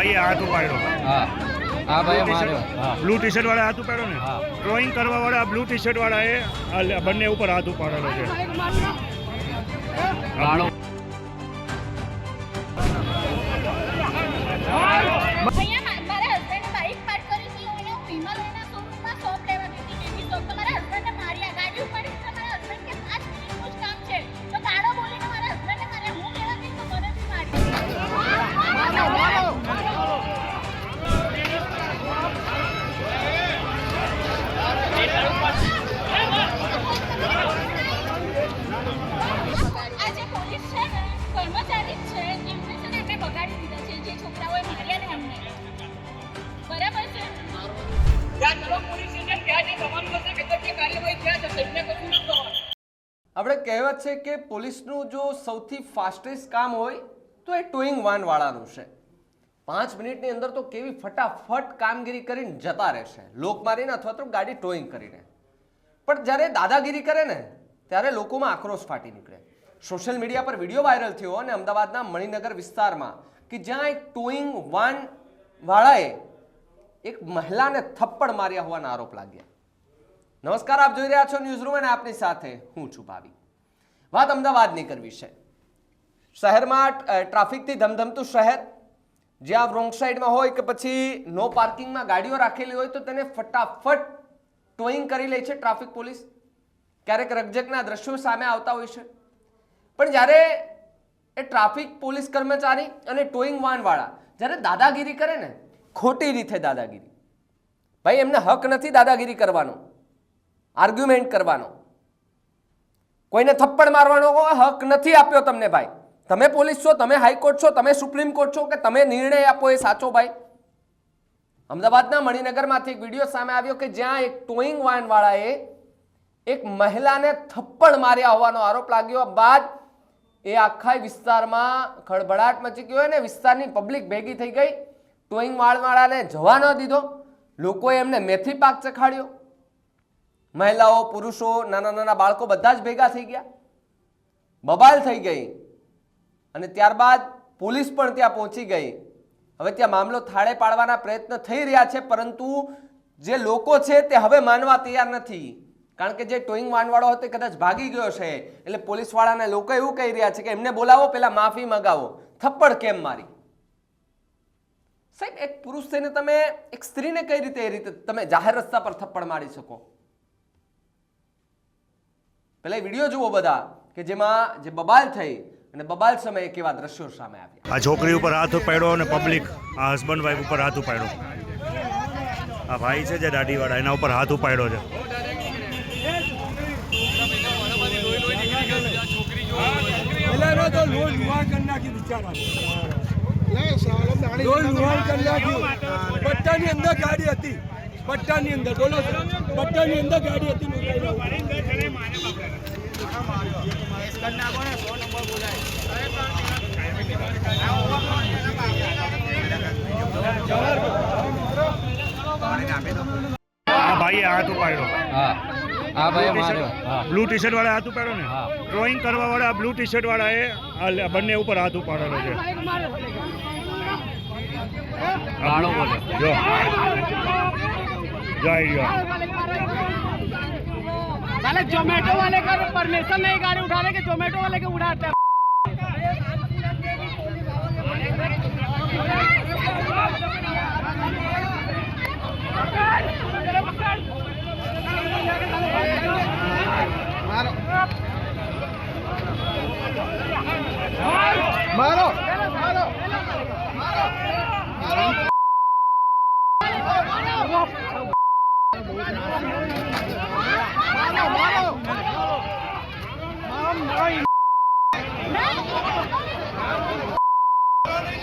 ભાઈએ હાથ ઉપાડ્યો. હા. ભાઈ માર્યો. હા. બ્લુ ટી શર્ટ વાળા હાથ ઉપાડ્યો ને? ડ્રોઈંગ કરવા વાળા બ્લુ ટી શર્ટ વાળા એ બંને ઉપર હાથ ઉપાડેલો છે. ગાળો કહેવત છે કે પોલીસનું જો સૌથી ફાસ્ટેસ્ટ કામ હોય, તો એ ટોઈંગ વાનવાળાનું છે. પાંચ મિનિટની અંદર તો કેવી ફટાફટ કામગીરી કરીને જતા રહેશે. લોક મારીને અથવા તો ગાડી ટોઈંગ કરીને. પણ જ્યારે દાદાગીરી કરે ને, ત્યારે લોકોમાં આક્રોશ ફાટી નીકળે. સોશિયલ મીડિયા પર વીડિયો વાયરલ થયો અને અમદાવાદના મણિનગર વિસ્તારમાં કે જ્યાં એક ટોઈંગ વાન વાળાએ એક મહિલાને થપ્પડ માર્યા હોવાના આરોપ લાગ્યા. નમસ્કાર, આપ જોઈ રહ્યા છો ન્યૂઝ રૂમ અને આપની સાથે હું છું ભાવી વાત અમદાવાદની કરવી છે. શહેરમાં ટ્રાફિકથી ધમધમતું શહેર જ્યાં રોંગ સાઈડમાં હોય કે પછી નો પાર્કિંગમાં ગાડીઓ રાખેલી હોય તો તેને ફટાફટ ટોઈંગ કરી લે છે ટ્રાફિક પોલીસ. ક્યારેક રકજકના દ્રશ્યો સામે આવતા હોય છે. પણ જ્યારે એ ટ્રાફિક પોલીસ કર્મચારી અને ટોઈંગ વાનવાળા, જ્યારે દાદાગીરી કરે ને, ખોટી રીતે દાદાગીરી. ભાઈ, એમને હક નથી દાદાગીરી કરવાનો. આર્ગ્યુમેન્ટ કરવાનો. કોઈને થપ્પડ મારવાનો હક નથી આપ્યો તમને ભાઈ. તમે પોલીસ છો, તમે હાઈકોર્ટ છો, તમે સુપ્રીમ કોર્ટ છો કે તમે નિર્ણય આપો એ સાચો ભાઈ. અમદાવાદના મણિનગરમાંથી એક વીડિયો સામે આવ્યો કે જ્યાં એક ટોઈંગ વાનવાળાએ એક મહિલાને થપ્પડ માર્યા હોવાનો આરોપ લાગ્યો. બાદ એ આખા વિસ્તારમાં ખળભળાટ મચી ગયો અને વિસ્તારની પબ્લિક ભેગી થઈ ગઈ. ટોઈંગ વાળવાળાને જવા ન દીધો. લોકોએ એમને મેથી પાક ચખાડ્યો. મહિલાઓ, પુરુષો, નાના નાના બાળકો બધા જ ભેગા થઈ ગયા. બબાલ થઈ ગઈ. અને ત્યારબાદ પોલીસ પણ ત્યાં પહોંચી ગઈ. હવે ત્યાં મામલો થાળે પાડવાના પ્રયત્ન થઈ રહ્યા છે, પરંતુ જે લોકો છે તે હવે માનવા તૈયાર નથી. કારણ કે જે ટોઈંગ વાનવાળો હતો કદાચ ભાગી ગયો છે. એટલે પોલીસવાળાને લોકો એવું કહી રહ્યા છે કે એમને બોલાવો પહેલાં માફી મગાવો. થપ્પડ કેમ મારી? સાહેબ, એક પુરુષ થઈને તમે એક સ્ત્રીને કઈ રીતે એ રીતે તમે જાહેર રસ્તા પર થપ્પડ મારી શકો? પેલા એ વીડિયો જુઓ બધા કે જેમાં જે બબાલ થઈ અને બબાલ સમયે કેવા દ્રશ્યો સામે આવ્યા. આ છોકરી ઉપર હાથ ઉપાડ્યો અને પબ્લિક આ હસબન્ડ વાઈફ ઉપર હાથ ઉપાડ્યો. આ ભાઈ છે જે દાઢીવાળા એના ઉપર હાથ ઉપાડ્યો છે. પટ્ટાની અંદર ગાડી હતી. પટ્ટાની અંદર બોલો પટ્ટાની અંદર ગાડી હતી. આ ભાઈએ હાથ ઉપાડ્યો. હા. હા ભાઈ માર્યો. હા. બ્લુ ટી શર્ટ વાળા હાથ ઉપાડ્યો ને? ડ્રોઈંગ કરવા વાળા બ્લુ ટી શર્ટ વાળા એ બંને ઉપર હાથ ઉપાડેલો છે. જો. જો ગયો साले जोमेटो वाले का परमिशन नहीं गाड़ी उठाने के जोमेटो वाले के उड़ाते हैं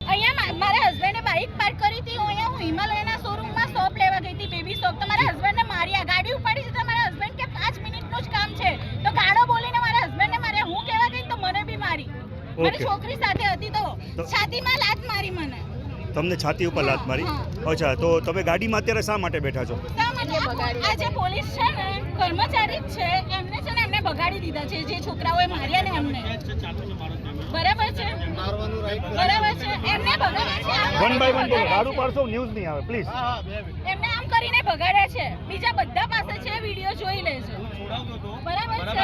અહીંયા મા- મારા હસબન્ડે બાઇક પાર્ક કરી હતી હું અહીંયા હું હિમાલયના શોરૂમમાં સોપ લેવા ગઈ હતી બેબી સોપ તો મારા હસબન્ડને માર્યા ગાડી ઉપાડી છે તો મારા હસબન્ડ કે પાંચ મિનિટનું જ કામ છે તો ગાળો બોલીને મારા હસબન્ડને માર્યા હું કહેવા ગઈ તો મને બી મારી મારી Okay. છોકરી સાથે હતી તો છાતીમાં લાત મારી મને. તમને છાતી ઉપર લાત મારી? અચ્છા તો તમે ગાડીમાં અત્યારે શા માટે બેઠા છો? આ- જે પોલીસ છે ને કર્મચારી જ છે એમને છે ને એમને બગાડી દીધા છે જે છોકરાઓએ માર્યા ને એમને. બરાબર છે? બરાબર છે? એમને બગાડ્યા છે આમ વન બાય વન બોલો ગાડું પાડશો ન્યૂઝ નહીં આવે પ્લીઝ એમને આમ કરીને બગાડ્યા છે. બીજા બધા પાસે છે વીડિયો જોઈ લેજો. બરાબર છે?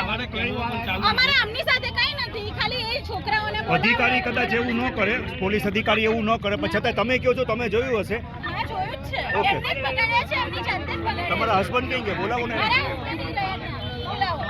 અમારે આમની સાથે કઈ નથી ખાલી. અધિકારી કદાચ એવું ન કરે પોલીસ અધિકારી એવું ન કરે પણ છતાં તમે કહો છો તમે જોયું હશે? હા જોયું જ છે. ઓકે. તમારા હસબન્ડ કઈ ગયા બોલાવો ને. હતા. બોલાવો.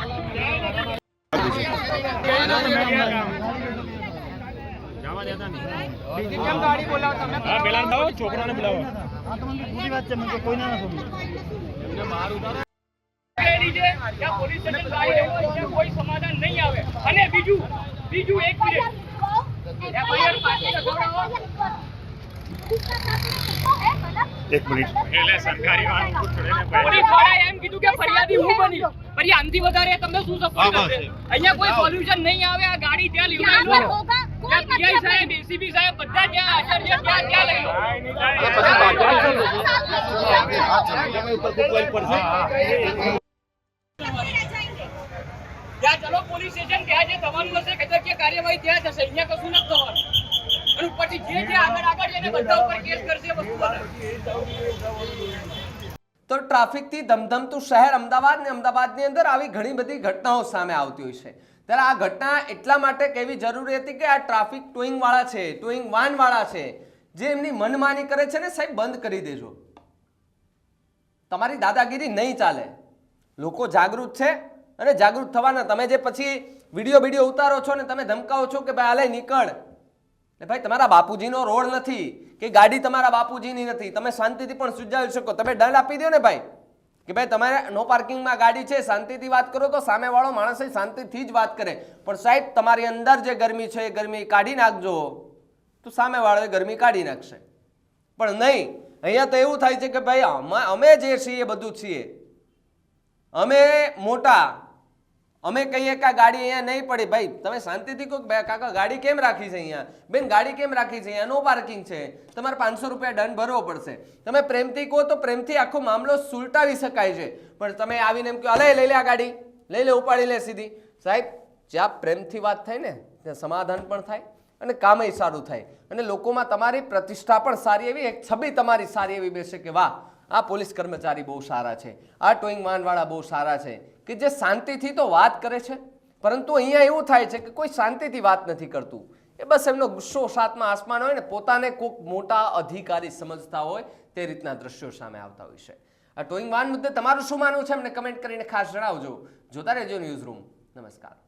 એની છે ત્યાં પોલીસ સ્ટેશન ગાડી લેવું હોય ત્યાં કોઈ સમાધાન નહીં આવે. અને બીજું બીજું એક મિનિટ. એક મિનિટ. એટલે સરકારી વાહન થોડે એમ કીધું કે ફરિયાદી હું બની. ફરી વધારે તમને શું સપોર્ટ થશે? અહીંયા કોઈ સોલ્યુશન નહીં આવે આ ગાડી ત્યાં લઈ લો. ત્યાં હશે કાર્યવાહી ત્યાં થશે અહીંયા કશું નથી થવાનું. અને પછી જે જે આગળ આગળ એને બધા ઉપર કેસ કરશે વસ્તુ. તો ટ્રાફિકથી ધમધમતું શહેર અમદાવાદ ને અમદાવાદની અંદર આવી ઘણી બધી ઘટનાઓ સામે આવતી હોય છે. ત્યારે આ ઘટના એટલા માટે કેવી જરૂરી હતી કે આ ટ્રાફિક ટોઈંગ વાળા છે ટોઈંગ વાન વાળા છે, જે એમની મનમાની કરે છે ને સાહેબ, બંધ કરી દેજો. તમારી દાદાગીરી નહીં ચાલે. લોકો જાગૃત છે અને જાગૃત થવાના. તમે જે પછી વીડિયો વીડિયો ઉતારો છો ને તમે ધમકાવો છો કે ભાઈ, હાલે, નીકળ. એટલે ભાઈ, તમારા બાપુજીનો રોડ નથી કે ગાડી તમારા બાપુજીની નથી. તમે શાંતિથી પણ સુજાવી શકો. તમે દંડ આપી દો ને ભાઈ. કે ભાઈ, તમારે નો પાર્કિંગમાં ગાડી છે, શાંતિથી વાત કરો તો સામેવાળો માણસ શાંતિથી જ વાત કરે. પણ સાહેબ, તમારી અંદર જે ગરમી છે એ ગરમી કાઢી નાખજો. તો સામેવાળો એ ગરમી કાઢી નાખશે. પણ નહીં, અહીંયા તો એવું થાય છે કે ભાઈ, અમે જે છીએ એ બધું છીએ. અમે મોટા અમે કહીએ કે ગાડી અહીંયા નહીં પડી. ભાઈ, તમે શાંતિથી કહો બે કાકા, ગાડી કેમ રાખી છે અહીંયા? બેન, ગાડી કેમ રાખી છે અહીંયા? નો પાર્કિંગ છે. તમારે પાંચસો રૂપિયા દંડ ભરવો પડશે. તમે પ્રેમથી કહો તો પ્રેમથી આખો મામલો સુલટાવી શકાય છે. પણ તમે આવીને એમ કહો, અલે, લઈ લે આ ગાડી. લઈ લે, ઉપાડી લે સીધી. સાહેબ, જ્યાં પ્રેમથી વાત થાય ને, ત્યાં સમાધાન પણ થાય અને કામય સારું થાય. અને લોકોમાં તમારી પ્રતિષ્ઠા પણ સારી એવી, એક છબી તમારી સારી એવી બેસે કે, વાહ આ પોલીસ કર્મચારી બહુ સારા છે. આ ટોઈંગ વાનવાળા બહુ સારા છે. કે જે શાંતિથી તો વાત કરે છે, પરંતુ અહીંયા એવું થાય છે કે કોઈ શાંતિથી વાત નથી કરતું. એ બસ એમનો ગુસ્સો સાતમાં આસમાન હોય ને, પોતાને કોઈક મોટા અધિકારી સમજતા હોય તે રીતના દ્રશ્યો સામે આવતા હોય છે. આ ટોઈંગ વાન મુદ્દે તમારું શું માનવું છે? એમને કમેન્ટ કરીને ખાસ જણાવજો. જોતા રહેજો ન્યૂઝ રૂમ. નમસ્કાર.